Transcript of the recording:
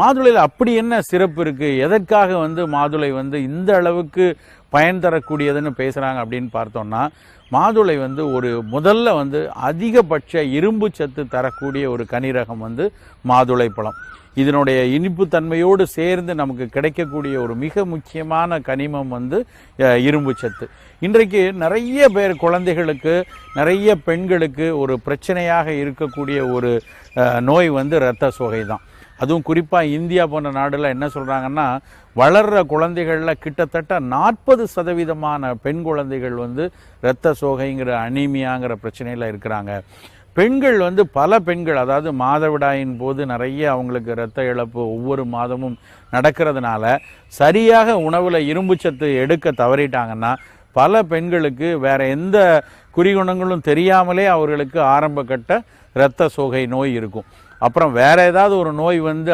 மாதுளையில் அப்படி என்ன சிறப்பு இருக்குது எதற்காக வந்து மாதுளை வந்து இந்த அளவுக்கு பயன் தரக்கூடியதுன்னு பேசுகிறாங்க அப்படின்னு பார்த்தோம்னா மாதுளை வந்து ஒரு முதல்ல வந்து அதிகபட்ச இரும்பு சத்து தரக்கூடிய ஒரு கனிரகம் வந்து மாதுளை பழம். இதனுடைய இனிப்பு தன்மையோடு சேர்ந்து நமக்கு கிடைக்கக்கூடிய ஒரு மிக முக்கியமான கனிமம் வந்து இரும்பு சத்து. இன்றைக்கு நிறைய பேர் குழந்தைகளுக்கு நிறைய பெண்களுக்கு ஒரு பிரச்சனையாக இருக்கக்கூடிய ஒரு நோய் வந்து இரத்த சோகை தான். அதுவும் குறிப்பாக இந்தியா போன்ற நாடுல என்ன சொல்கிறாங்கன்னா வளர்கிற குழந்தைகளில் கிட்டத்தட்ட நாற்பது சதவீதமான பெண் குழந்தைகள் வந்து இரத்த சோகைங்கிற அனீமியாங்கிற பிரச்சனையில் இருக்கிறாங்க. பெண்கள் வந்து பல பெண்கள் அதாவது மாதவிடாயின் போது நிறைய அவங்களுக்கு இரத்த இழப்பு ஒவ்வொரு மாதமும் நடக்கிறதுனால சரியாக உணவில் இரும்புச்சத்து எடுக்க தவறிட்டாங்கன்னா பல பெண்களுக்கு வேற எந்த குறிகுணங்களும் தெரியாமலே அவர்களுக்கு ஆரம்ப கட்ட இரத்த சோகை நோய் இருக்கும். அப்புறம் வேறு ஏதாவது ஒரு நோய் வந்து